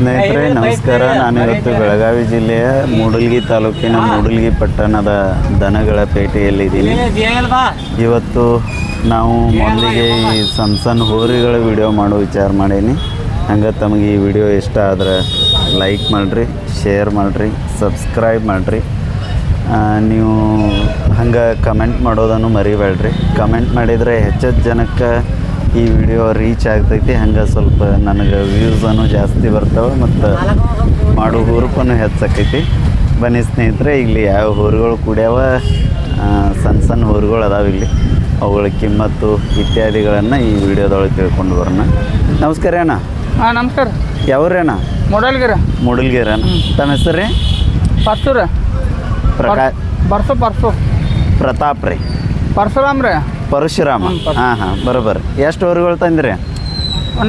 ಸ್ನೇಹಿತರೆ ನಮಸ್ಕಾರ. ನಾನು ಇವತ್ತು ಬೆಳಗಾವಿ ಜಿಲ್ಲೆಯ ಮೂಡಲ್ಗಿ ತಾಲೂಕಿನ ಮೂಡಲ್ಗಿ ಪಟ್ಟಣದ ದನಗಳ ಪೇಟೆಯಲ್ಲಿದ್ದೀನಿ. ಇವತ್ತು ನಾವು ಮೊದಲಿಗೆ ಈ ಸಣ್ಣ ಸಣ್ಣ ಹೋರಿಗಳ ವಿಡಿಯೋ ಮಾಡೋ ವಿಚಾರ ಮಾಡೀನಿ. ಹಂಗೆ ತಮಗೆ ಈ ವಿಡಿಯೋ ಇಷ್ಟ ಆದ್ರೆ ಲೈಕ್ ಮಾಡಿರಿ ಶೇರ್ ಮಾಡಿರಿ ಸಬ್ಸ್ಕ್ರೈಬ್ ಮಾಡಿರಿ. ನೀವು ಹಂಗೆ ಕಮೆಂಟ್ ಮಾಡೋದನ್ನು ಮರಿಬೇಡ್ರಿ. ಕಮೆಂಟ್ ಮಾಡಿದರೆ ಹೆಚ್ಚು ಜನಕ್ಕೆ ಈ ವಿಡಿಯೋ ರೀಚ್ ಆಗ್ತೈತಿ. ಹಂಗೆ ಸ್ವಲ್ಪ ನನಗೆ ವ್ಯೂಸನ್ನು ಜಾಸ್ತಿ ಬರ್ತಾವೆ ಮತ್ತು ಮಾಡೋ ಹುರುಪನ್ನು ಹೆಚ್ಚಾಕೈತಿ. ಬನ್ನಿ ಸ್ನೇಹಿತರೆ ಇಲ್ಲಿ ಯಾವ ಹುರುಗಳು ಕುಡ್ಯಾವ? ಸಣ್ಣ ಸಣ್ಣ ಹುರುಗಳು ಅದಾವ ಇಲ್ಲಿ. ಅವುಗಳ ಕಿಮ್ಮತ್ತು ಇತ್ಯಾದಿಗಳನ್ನು ಈ ವಿಡಿಯೋದೊಳಗೆ ತಿಳ್ಕೊಂಡು ಬರೋಣ. ನಮಸ್ಕಾರ ಅಣ್ಣ. ಹಾಂ ನಮಸ್ಕಾರ. ಯಾವ್ರಿ ಅಣ್ಣ? ಮೊಡಲ್ಗಿರ. ಮೂಡಲ್ಗಿರ ತಮ್ಮ ಹೆಸರು ರೀ? ಪರ್ಸೂರ. ಪ್ರಕಾ ಪರ್ಸು ಪರ್ಸು. ಪ್ರತಾಪ್ ರೀ. ಪರಶುರಾಮ್ ರೀ. ಪರಶುರಾಮ. ಹಾ ಹಾಂ ಬರೋಬ್ಬರ. ಎಷ್ಟು ಊರುಗಳು ತಂದಿರಿ?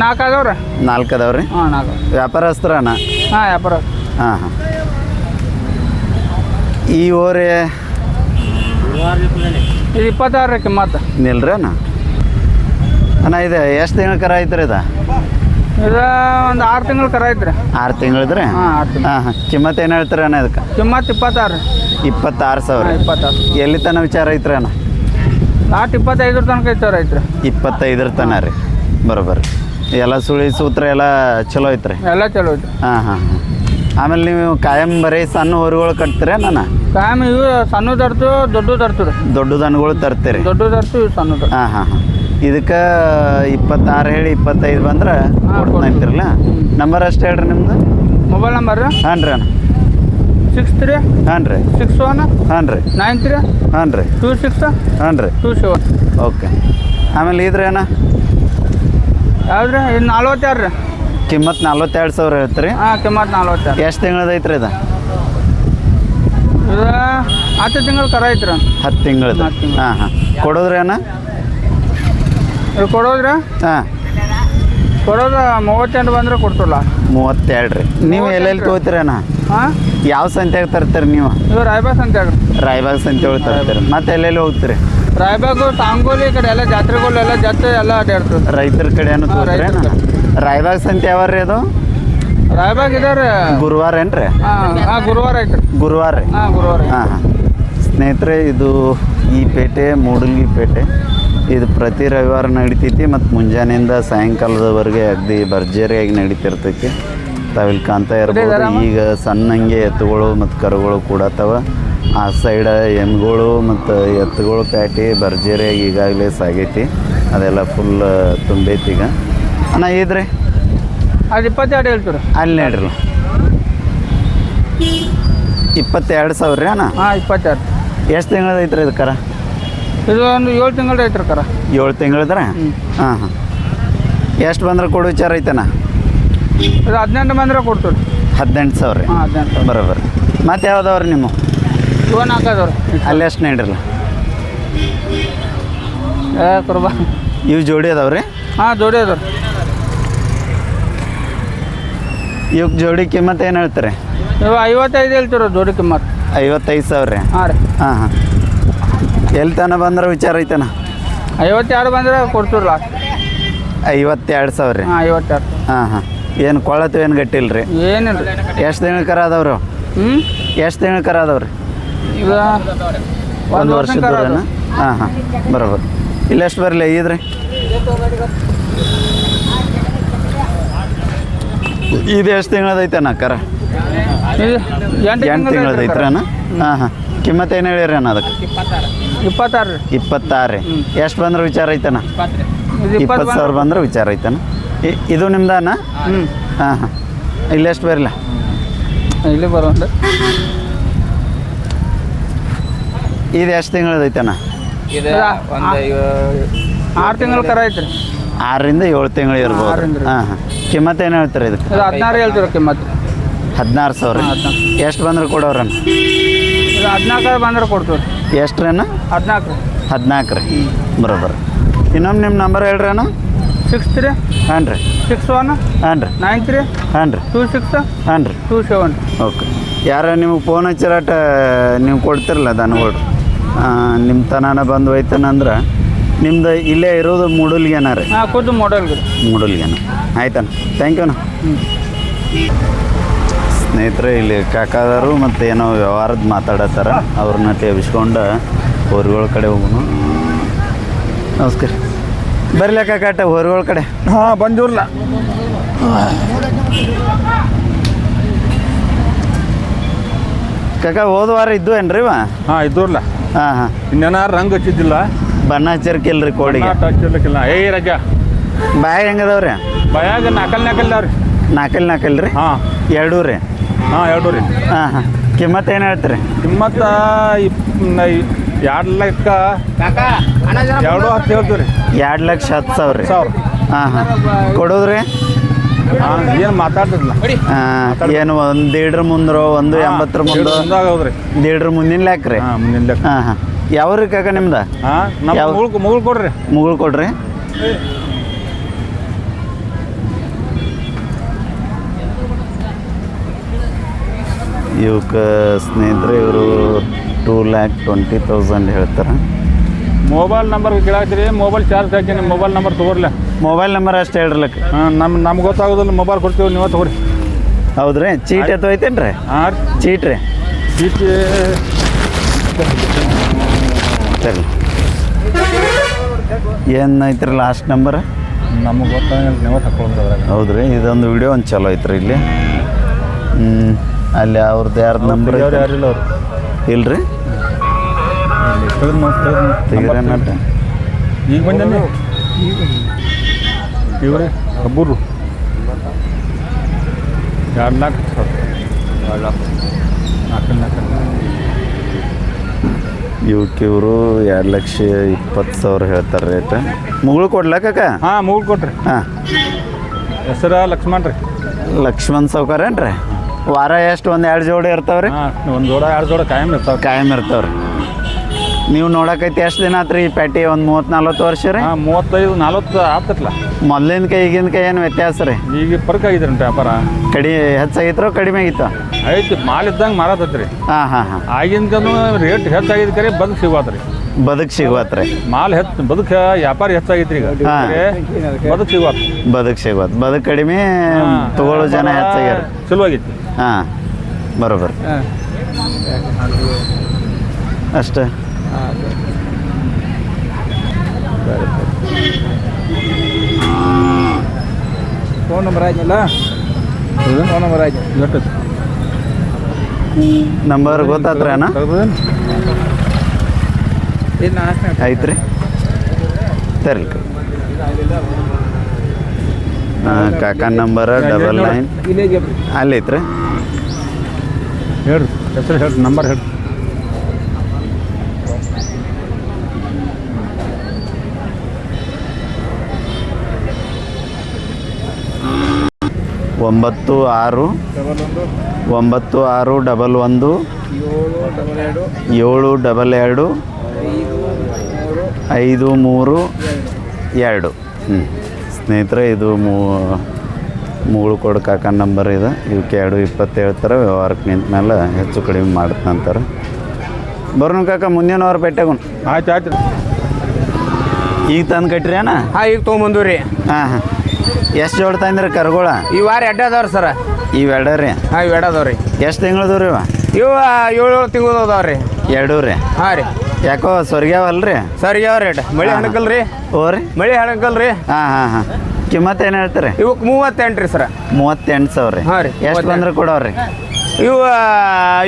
ನಾಲ್ಕು ಅದಾವ್ರಿ ನಾಲ್ಕು ಅದಾವ್ರಿ ಹಾಂ ನಾಲ್ಕು. ವ್ಯಾಪಾರಸ್ಥರನ? ಹಾಂ ವ್ಯಾಪಾರ. ಹಾಂ ಹಾಂ ಈ ಓರೆ ಇದು ಇಪ್ಪತ್ತಾರು ರೀ ಕಿಮ್ಮತ್ತು ನಿಲ್ರಿ ಅಣ್ಣ ಇದು ಎಷ್ಟು ತಿಂಗಳ ಕರ ಐತ್ರಿ ಇದು? ಇದು ಒಂದು ಆರು ತಿಂಗಳು ಕರ ಐತ್ರಿ. ಆರು ತಿಂಗಳಿದ್ರಿ? ಹಾಂ ಹಾಂ ಹಾಂ ಕಿಮ್ಮತ್ತು ಏನು ಹೇಳ್ತೀರಿ ಅಣ್ಣ ಇದಕ್ಕೆ? ಕಿಮ್ಮತ್ತು ಇಪ್ಪತ್ತಾರು. ಇಪ್ಪತ್ತಾರು ಸಾವಿರ. ಇಪ್ಪತ್ತಾರು. ಎಲ್ಲಿ ತನ ವಿಚಾರ ಐತ್ರಿ ಅಣ್ಣ? ಲಾಸ್ಟ್ ಇಪ್ಪತ್ತೈದರ ತನಕ ಐತವ್ರ ಐತ್ರಿ ಇಪ್ಪತ್ತೈದರ ತನ ರೀ. ಬರೋಬ್ಬರಿ ಎಲ್ಲ ಸುಳಿ ಸೂತ್ರ ಎಲ್ಲ ಚಲೋ ಐತ್ರಿ ಎಲ್ಲ ಚಲೋ ಐತ್ರಿ ಹಾಂ ಹಾಂ ಹಾಂ. ಆಮೇಲೆ ನೀವು ಕಾಯಂ ಬರೀ ಸಣ್ಣ ಹೊರಗಳು ಕಟ್ತೀರ ನಾನು? ಕಾಯಂ ಇವು ಸಣ್ಣ ತರ್ತು ದೊಡ್ಡ ತರ್ತು ರೀ. ದೊಡ್ಡ ದನಗಳು ತರ್ತೀರಿ. ದೊಡ್ಡ ತರ್ತು ಇವು ಸಣ್ಣ ತರ್ತು ಹಾಂ ಹಾಂ ಹಾಂ. ಇದಕ್ಕೆ ಇಪ್ಪತ್ತಾರು ಹೇಳಿ ಇಪ್ಪತ್ತೈದು ಬಂದ್ರೆ ಕೊಡ್ತಾ ಅಂತಿರಲ್ಲ? ನಂಬರ್ ಅಷ್ಟು ಹೇಳ್ರಿ ನಿಮ್ದು? ಮೊಬೈಲ್ ನಂಬರ್ ಹಾಂ ರೀ ಅಣ್ಣ. ಸಿಕ್ಸ್ ತ್ರೀ ಹಾಂ ರೀ ಸಿಕ್ಸ್ ಒನ್ ಹಾಂ ರೀ ನೈನ್ ತ್ರೀ ಹಾಂ ರೀ ಟೂ ಸಿಕ್ಸ್ ಹಾಂ ರೀ ಟೂ ಸೆವೆನ್ ಓಕೆ. ಆಮೇಲೆ ಇದ್ರೆ ಏನ? ಯಾವ್ದು ರೀ ಇದು ನಲ್ವತ್ತೆರಡು ರೀ ಕಿಮ್ಮತ್ ನಲ್ವತ್ತೆರಡು ಸಾವಿರ ಹೇಳ್ತೀರಿ ಹಾಂ ಕಿಮ್ಮತ್ತು ನಲ್ವತ್ತೆರಡು. ಎಷ್ಟು ತಿಂಗಳದ ಐತ್ರಿ ಇದು ಇದು ಹತ್ತು ತಿಂಗಳು ಕರ ಐತ್ರಿ. ಹತ್ತು ತಿಂಗಳದ. ಹಾಂ ಹಾಂ. ಕೊಡೋದ್ರಿ ಏನ? ಇದು ಕೊಡೋದ್ರಿ? ಹಾಂ. ಕೊಡೋದು ಮೂವತ್ತೆಂಟು ಬಂದ್ರೆ ಕೊಡ್ತಲ್ಲ. ಮೂವತ್ತೆರಡು ರೀ ನೀವು ಎಲ್ಲೆಲ್ಲಿ ತೊಗೋತೀರಿ ಅಣ್ಣ ಹಾಂ ಯಾವ ಸಂತ್ಯಾಗ ತರ್ತಾರೆ ನೀವು? ಇದು ರಾಯಬಾಗ್ ಹೇಳ್ರಿ ರಾಯಬಾಗ್ ಸಂತೆ ಒಳಗೆ ತರ್ತಾರೆ. ಮತ್ತೆ ಎಲ್ಲೆಲ್ಲಿ ಹೋಗ್ತೀರಿ? ರಾಯಬಾಗು ಸಾಂಗೋಲಿ ಈ ಕಡೆ ಎಲ್ಲ ಜಾತ್ರೆಗಳು ಎಲ್ಲ ಜಾತ್ರೆ ಎಲ್ಲ ಅಡ್ಡಾಡ್ತದೆ ರೈತರ ಕಡೆ ಹಾ, ತಗೋತೀರಿ ರೈತರ ಅಣ್ಣ ರಾಯಬಾಗ್ ಸಂತೆ ಯಾವ ರೀ ಅದು? ರಾಯಬಾಗ್ ಇದಾರೆ. ಗುರುವಾರ ಏನ್ರಿ? ಹಾಂ ಗುರುವಾರ ಐತ್ರಿ. ಗುರುವಾರ. ಹಾಂ ಗುರುವಾರ ಹಾಂ ಹಾಂ. ಸ್ನೇಹಿತರೆ ಇದು ಈ ಪೇಟೆ ಮೂಡಲ್ಗಿ ಪೇಟೆ. ಇದು ಪ್ರತಿ ರವಿವಾರ ನಡಿತೈತಿ ಮತ್ತು ಮುಂಜಾನೆಯಿಂದ ಸಾಯಂಕಾಲದವರೆಗೆ ಅಗದಿ ಭರ್ಜರಿಯಾಗಿ ನಡೀತಿರ್ತೈತಿ. ತಾವಿಲ್ಲಿ ಕಾಣ್ತಾ ಇರ್ಬೋದು ಈಗ ಸಣ್ಣಂಗೆ ಎತ್ತುಗಳು ಮತ್ತು ಕರುಗಳು ಕೂಡತ್ತವ ಆ ಸೈಡ ಎಮ್ಗಳು ಮತ್ತು ಎತ್ತುಗಳು ಪ್ಯಾಟಿ ಭರ್ಜರಿಯಾಗಿ ಈಗಾಗಲೇ ಸಾಗೈತಿ. ಅದೆಲ್ಲ ಫುಲ್ ತುಂಬೈತಿ ಈಗ. ಅಣ್ಣ ಇದ್ರಿ? ಅದು ಇಪ್ಪತ್ತೆರಡು ಹೇಳ್ತೀರಿ ಅಲ್ಲಿ ನೋಡ್ರಿ. ಇಪ್ಪತ್ತೆರಡು ಸಾವಿರ ರೀ ಅಣ್ಣ? ಹಾಂ ಇಪ್ಪತ್ತೆರಡು. ಎಷ್ಟು ತಿಂಗಳದ ಐತ್ರಿ ಇದು ಕರ? ಇದು ಒಂದು ಏಳು ತಿಂಗಳ ಐತ್ರಿ ಕರ. ಏಳು ತಿಂಗಳದ್ರ? ಹಾಂ ಹಾಂ. ಎಷ್ಟು ಬಂದ್ರೆ ಕೊಡು ವಿಚಾರ ಐತನ ಇದು ಹದಿನೆಂಟು ಬಂದ್ರೆ ಕೊಡ್ತೀವಿ. ಹದಿನೆಂಟು ಸಾವಿರ ರೀ. ಹಾಂ ಹದಿನೆಂಟು ಬರೋಬ್ಬರ. ಮತ್ತೆ ಯಾವ್ದವ್ರಿ ನಿಮ್ಮ? ಲೋನ್ ಹಾಕೋದವ್ರಿ. ಅಲ್ಲಿ ಎಷ್ಟು ನೀಡಿರಲ್ಲ? ಏ ಕುರ್ಬಾ. ಇವು ಜೋಡಿ ಅದಾವ್ರಿ? ಹಾಂ ಜೋಡಿ ಅದಾವ್ರಿ. ಇವಕ್ಕೆ ಜೋಡಿ ಕಿಮ್ಮತ್ತು ಏನು ಹೇಳ್ತಾರೆ? ಇವು ಐವತ್ತೈದು ಹೇಳ್ತೀರ ಜೋಡಿ ಕಿಮ್ಮತ್ತು ಐವತ್ತೈದು ಸಾವಿರ ರೀ. ಹಾಂ ರೀ. ಹಾಂ ಹಾಂ. ಎಲ್ಲಿ ತನ ಬಂದ್ರೆ ವಿಚಾರ ಐತನ? ಐವತ್ತೆರಡು ಬಂದ್ರೆ ಕೊಡ್ತೀರಲ್ಲ ಐವತ್ತೆರಡು ಸಾವಿರ ರೀ. ಹಾಂ ಐವತ್ತೆರಡು. ಹಾಂ ಹಾಂ. ಏನು ಕೊಳತು ಏನು ಗಟ್ಟಿಲ್ಲ ರೀ ಏನಿಲ್ಲ. ರೀ ಎಷ್ಟು ದಿನ ಕರ ಅದಾವ್ರಿ? ಹ್ಞೂ ಎಷ್ಟು ದಿನ ಕರ ಅದಾವ್ರಿ? ಈಗ ಒಂದು ವರ್ಷದ ಹಾಂ ಹಾಂ. ಬರೋಬರ್ ಇಲ್ಲ ಎಷ್ಟು ಬರಲಿ ಇದ್ರಿ ಇದು ಎಷ್ಟು ತಿಂಗಳದೈತೇನ ಕರ? ಎಂಟು ತಿಂಗಳದೈತ್ರ ಹಾಂ ಹಾಂ. ಕಿಮ್ಮತ್ತು ಏನು ಹೇಳಿರಿ ಅಣ್ಣ ಅದಕ್ಕೆ? ಇಪ್ಪತ್ತಾರು. ಇಪ್ಪತ್ತಾರು. ರೀ ಎಷ್ಟು ಬಂದ್ರೆ ವಿಚಾರ ಐತೆನ? ಇಪ್ಪತ್ತು. ಸಾವಿರ ಬಂದ್ರೆ ವಿಚಾರ ಐತಣ್ಣ ಇ- ಇದು ನಿಮ್ದಾನ? ಹ್ಞೂ ಹಾಂ ಹಾಂ. ಇಲ್ಲಿ ಎಷ್ಟು ಬರಲ್ಲ? ಇಲ್ಲಿ ಬರೋದು ಇದು ಎಷ್ಟು ತಿಂಗಳದೈತಣ್ಣ ಆರು ತಿಂಗಳು ಕರ ಐತ್ರಿ. ಆರರಿಂದ ಏಳು ತಿಂಗಳು ಇರ್ಬೋದು. ಆರರಿಂದ. ಹಾಂ ಹಾಂ. ಕಿಮ್ಮತ್ ಏನು ಹೇಳ್ತಾರೆ ಇದಕ್ಕೆ? ಇದು ಹದಿನಾರು ಹೇಳ್ತೀರ ಕಿಮ್ಮತ್ ಹದಿನಾರು ಸಾವಿರ. ಹಾಂ, ಹದಿನಾರು. ಎಷ್ಟು ಬಂದ್ರೆ ಕೊಡೋರಣ್ಣ? ಇದು ಹದಿನಾಲ್ಕು ಬಂದ್ರೆ ಕೊಡ್ತೀವಿ ರೀ. ಎಷ್ಟು ರೀ ಹದಿನಾಲ್ಕು ರೀ. ಹದಿನಾಲ್ಕು ರೀ. ಬರೋಬ್ಬರ ಇನ್ನೊಮ್ಮೆ ನಿಮ್ಮ ನಂಬರ್ ಹೇಳ್ರಿ ಅಣ್ಣ. ಸಿಕ್ಸ್ ತ್ರೀ ಹಾಂ ರೀ ಸಿಕ್ಸ್ ಒನ್ ಹಾಂ ರೀ ನೈನ್ ತ್ರೀ ಹಾಂ ರೀ ಟೂ ಸಿಕ್ಸ್ ಹಾಂ ರೀ ಟೂ ಸೆವೆನ್ ಓಕೆ ಯಾರ ನಿಮಗೆ ಫೋನ್ ಹಚ್ಚಿರಾಟ ನೀವು ಕೊಡ್ತಿರಲ್ಲ ದನಗಳು ನಿಮ್ಮ ತನನ ಬಂದು ಹೋಯ್ತಾನಂದ್ರೆ ನಿಮ್ದು ಇಲ್ಲೇ ಇರೋದು ಮೂಡಲ್ಗೆನ ರೀ? ಹಾಂ ಖುದ್ದು ಮೂಡಲ್ಗೆ ಮೂಡಲ್ಗೆನ. ಆಯ್ತಣ್ಣ ಥ್ಯಾಂಕ್ ಯು ಅಣ್ಣ. ಹ್ಞೂ ಸ್ನೇಹಿತರೆ ಇಲ್ಲಿ ಕಾಕಾದರು ಮತ್ತು ಏನೋ ವ್ಯವಹಾರದ ಮಾತಾಡತ್ತಾರ. ಅವ್ರನ್ನ ಟೇಬಿಸ್ಕೊಂಡು ಊರುಗಳ ಕಡೆ ಹೋಗೋಣ. ನಮಸ್ಕಾರ. ಬರ್ಲಿ ಕಾಕಾಟ ಹೊರಗಳ ಕಡೆ. ಹಾ ಬಂದೂರ್ಲ ಕಾಕ ಹೋದ ವಾರ ಇದ್ದು ಏನ್ರಿ ಇವ? ಹಾಂ ಇದ್ದೂರ್ಲ. ಹಾ ಹಾ. ಇನ್ನೇನಾರ ರಂಗ್ ಹಚ್ಚಿದ್ದಿಲ್ಲ? ಬಣ್ಣ ಹಚ್ಚಿರ್ಕಿಲ್ರಿ ಕೋಡಿಗೆ. ಹಚ್ಚಿರ್ಲಿಕ್ಕಿಲ್ಲ. ಏ ರಜ. ಬಾಯ್ ಹೆಂಗದವ್ರಿ? ಬಾಯಾಗ ನಾಕಲ್ ನಾಕಲ್ ನಾಕಲ್ ನಾಕಲ್ ರೀ? ಹಾ. ಎರಡೂ ರೀ? ಹಾ ಎರಡು ರೀ. ಹಾ ಹಾಂ. ಕಿಮ್ಮತ್ತು ಏನು ಹೇಳ್ತೀರಿ? ಕಿಮ್ಮತ್ತ ಎರಡು ಲೆಕ್ಕ? ಎರಡು ಹತ್ತು ಹೇಳ್ತೀವಿ ರೀ. ಎರಡು ಲಕ್ಷ ಹತ್ತು ಸಾವಿರ ರೀ. ಸಾವಿರ. ಹಾಂ ಹಾಂ. ಕೊಡೋದ್ರಿ? ಹಾಂ ಏನು ಮಾತಾಡ್ತಿರಲ್ಲ ಹಾಂ ಏನು ಒಂದು ದೇಡ್ರ ಮುಂದ್ರೋ ಒಂದು ಎಂಬತ್ತರ ಮುಂದೆ ಹೌದ್ರಿ ದೇಡ್ರ ಮುಂದಿನ ಲ್ಯಾಕ್ ರೀ? ಹಾಂ ಮುಂದಿನ ಲೆಕ್ಕ. ಹಾಂ ಹಾಂ. ರೀ ಕಾಕ ನಿಮ್ದು? ಹಾಂ ನಮ್ಮ ಮುಗುಳ್ ಮುಗುಳ್ ಕೊಡ್ರಿ. ಮುಗುಳು ಕೊಡ್ರಿ. ಇವಕ್ಕೆ ಸ್ನೇಹಿತರೆ ಇವರು ಟೂ ಲ್ಯಾಕ್ ಟ್ವೆಂಟಿ ತೌಸಂಡ್ ಹೇಳ್ತಾರೆ. ಮೊಬೈಲ್ ನಂಬರ್ ಕೇಳಾಕ್ತೀರಿ ಮೊಬೈಲ್ ಚಾರ್ಜ್ ಹಾಕಿ ಮೊಬೈಲ್ ನಂಬರ್ ತೊಗೊರ್ಲ. ಮೊಬೈಲ್ ನಂಬರ್ ಅಷ್ಟು ಹೇಳ್ರಲಕ್ಕ. ಹಾಂ ನಮ್ಮ ನಮ್ಗೆ ಗೊತ್ತಾಗೋದಿಲ್ಲ ಮೊಬೈಲ್ ಕೊಡ್ತೀವಿ ನೀವು ತೊಗೊರಿ. ಹೌದ್ರಿ? ಚೀಟ್ ಎತ್ತು ಐತೇನು ರೀ. ಹಾಂ ಚೀಟ್ ರೀ ಚೀಟಿ ಸರಿ. ಏನು ಐತ್ರಿ ಲಾಸ್ಟ್ ನಂಬರ್ ನಮಗೆ ಗೊತ್ತಾಗಲ್ಲ ನೀವು ತಗೊಳ್ರಿ ಅದ್ರಾಗ. ಹೌದ್ರಿ? ಇದೊಂದು ವಿಡಿಯೋ ಒಂದು ಚಲೋ ಐತ್ರಿ ಇಲ್ಲಿ. ಹ್ಞೂ ಅಲ್ಲಿ ಅವ್ರದ್ದು ಯಾರ್ದು ನಂಬರ್ ಯಾರು ಯಾರಿಲ್ಲ ಅವ್ರು. ಇಲ್ರಿ? ಈಗ ಬಂದ ಇವ್ರೆ ಕಬ್ಬೂರು. ಎರಡು ಲಾಕ್ ಎರಡು ಲಾಕ್ ನಾಲ್ಕು ನಾಲ್ಕು ಇವಕ್ಕೆ ಇವರು ಎರಡು ಲಕ್ಷ ಇಪ್ಪತ್ತು ಸಾವಿರ ಹೇಳ್ತಾರೆ ರೇಟ್. ಮುಗುಳು ಕೊಡ್ಲಕ್ಕ ಹಾಂ ಮುಗುಳು ಕೊಟ್ರಿ. ಹಾಂ. ಹೆಸರ ಲಕ್ಷ್ಮಣ್ ರೀ. ಲಕ್ಷ್ಮಣ್ ಸೌಕರ್ ಏನ್ರಿ ವಾರ ಎಷ್ಟು ಒಂದು ಎರಡು ಜೋಡಿ ಇರ್ತಾವ್ರಿ? ಒಂದು ಜೋಡ ಎರಡು ಜೋಡ ಕಾಯಂ ಇರ್ತಾವೆ ಕಾಯಂ ಇರ್ತಾವ್ರಿ. ನೀವು ನೋಡಕೈತಿ ಎಷ್ಟು ದಿನ ಆತ್ರಿ ಈ ಪ್ಯಾಟಿ ಒಂದು ಮೂವತ್ತು ನಲ್ವತ್ತು ವರ್ಷ ರೀ? ಹಾಂ ಮೂವತ್ತೈದು ನಲ್ವತ್ತು ಆಗ್ತತ್ಲ. ಮೊದ್ಲಿನ ಕೈ ಈಗಿನ ಕೈ ಏನು ವ್ಯತ್ಯಾಸ ರೀ? ಈಗ ಪರ್ಕ್ ಆಗಿದ್ರಿ ವ್ಯಾಪಾರ? ಕಡಿ ಹೆಚ್ಚಾಗಿತ್ತು ಕಡಿಮೆ ಆಗಿತ್ತು? ಐತಿ ಮಾಲ್ ಇದ್ದಂಗೆ ಮಾರತೈತ್ರಿ. ಹಾಂ ಹಾಂ ಹಾಂ. ಆಗಿಂದನು ರೇಟ್ ಹೆಚ್ಚಾಗಿದ್ ಕರೆ ಬದುಕು ಸಿಗತ್ರಿ ಬದುಕು ಸಿಗುವತ್ರಿ ಮಾಲ್ ಹೆಚ್ಚು ಬದುಕು ವ್ಯಾಪಾರ ಹೆಚ್ಚಾಗಿತ್ರಿ ಈಗ. ಬದುಕ್ ಬದುಕು ಸಿಗುವತ್ ಬದುಕು ಸಿಗುವತ್ ಬದುಕು ಕಡಿಮೆ ತಗೊಳ್ಳೋ ಜನ ಹೆಚ್ಚಾಗ್ಯಾರ. ಚಲೋ ಆಗಿತ್ತು ಹಾಂ ಬರೋಬರ್. ಅಷ್ಟೇ. ಫೋನ್ ನಂಬರ್ ಆಗಿಲ್ಲ ಫೋನ್ ನಂಬರ್ ಆಗಿ ನಂಬರ್ ಗೊತ್ತಾತ್ರೇನ ಐತ್ರಿ ತರ್ಲಿ ಕಾಕ ನಂಬರ್ ಡಬಲ್ ನೈನ್. ಅಲ್ಲಿ ಐತ್ರಿ ಹೇಳ್ರಿ ಹೆಸರು ಹೇಳ್ರಿ ನಂಬರ್ ಹೇಳ್ರಿ ಒಂಬತ್ತು ಆರು ಒಂಬತ್ತು ಆರು ಡಬಲ್ ಒಂದು ಏಳು ಡಬಲ್ ಎರಡು ಐದು ಮೂರು ಎರಡು. ಹ್ಞೂ ಸ್ನೇಹಿತರೆ ಇದು ಮೂ ಮೂಳು ಕೊಡು ಕಾಕ ನಂಬರ್ ಇದೆ. ಇವಕ್ಕೆ ಎರಡು ಇಪ್ಪತ್ತೇಳ್ತಾರೆ ವ್ಯವಹಾರಕ್ಕೆ ನಿಂತ ಮೇಲೆ ಹೆಚ್ಚು ಕಡಿಮೆ ಮಾಡ್ತಂತಾರೆ ಬರ್ನು ಕಾಕ ಮುಂದಿನ ವಾರ ಭೇಟಿಯಾಗೋಣ ಆಯ್ತು ಆಯ್ತು. ಈಗ ತಂದು ಕಟ್ರಿ ಅಣ್ಣ? ಹಾಂ ಈಗ ತೊಗೊಂಬಂದು ರೀ ಹಾಂ ಹಾಂ. ಎಷ್ಟು ಜೋಡ್ತಾ ತಂದ್ರಿ ಕರ್ಗೋಳ? ಈ ವಾರ ಎಡ್ಡ ಅದಾವ್ರಿ ಸರ. ಇವೆರಡ ರೀ? ಹಾಂ ಇವು ಎಡ ಅದಾವ ರೀ ಎಷ್ಟು ತಿಂಗಳದವ್ರಿ ಇವ? ಇವು ಏಳು ಏಳು ತಿಂಗಳು ಅದಾವ ರೀ ಎರಡೂ ರೀ? ಹಾಂ ರೀ. ಯಾಕೋ ಸ್ವರ್ಗ್ಯಾವಲ್ರಿ ರೀ ಯಾವ ರೇಟ್ ಮಳೆ ಹಣಕಲ್ ರೀ ಓ ರೀ? ಮಳೆ ಹಣಕಲ್ ರೀ ಹಾಂ ಹಾಂ ಹಾಂ. ಕಿಮ್ಮತ್ ಏನು ಹೇಳ್ತಾರೆ? ಇವಕ್ಕೆ ಮೂವತ್ತೆಂಟು ರೀ ಸರ. ಮೂವತ್ತೆಂಟು ಸಾವಿರ ರೀ. ಹಾಂ ರೀ, ಎಷ್ಟು. ಬಂದ್ರೆ ಕೊಡೋರಿ ಇವು